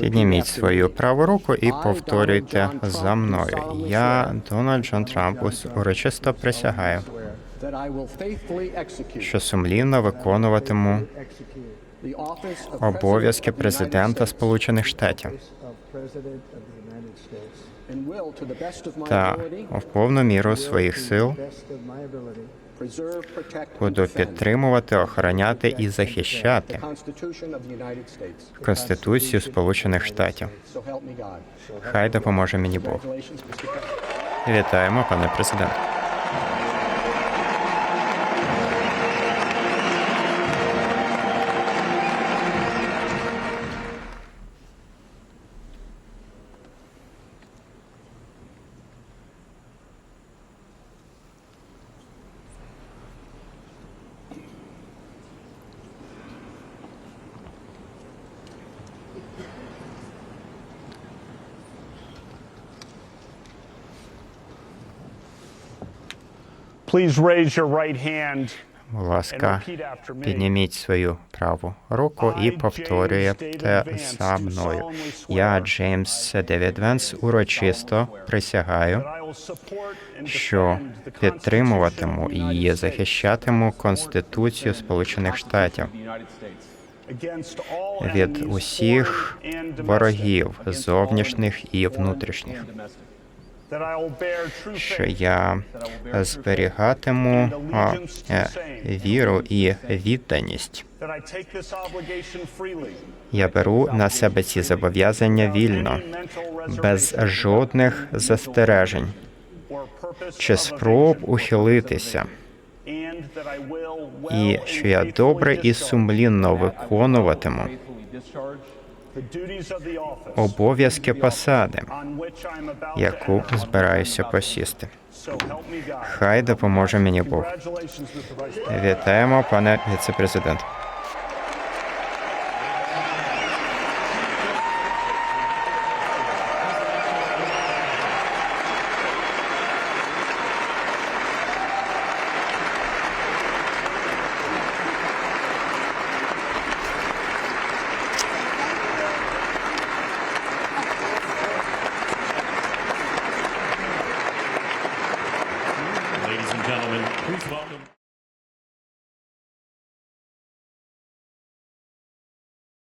Підніміть свою праву руку і повторюйте за мною. Я, Дональд Джон Трамп, урочисто присягаю, що сумлінно виконуватиму обов'язки президента Сполучених Штатів. та в повну міру своїх сил буду підтримувати, охороняти і захищати Конституцію Сполучених Штатів. Хай допоможе мені Бог. Вітаємо, пане президент. Будь ласка, підніміть свою праву руку і повторюєте за мною. Я, Джеймс Девід Венс, урочисто присягаю, що підтримуватиму і захищатиму Конституцію Сполучених Штатів від усіх ворогів зовнішніх і внутрішніх. Що я зберігатиму а, е, віру і відданість. Я беру на себе ці зобов'язання вільно, без жодних застережень чи спроб ухилитися, і що я добре і сумлінно виконуватиму обов'язки посади, яку збираюся посісти. Хай допоможе мені Бог. Вітаємо, пане віцепрезидент. Welcome.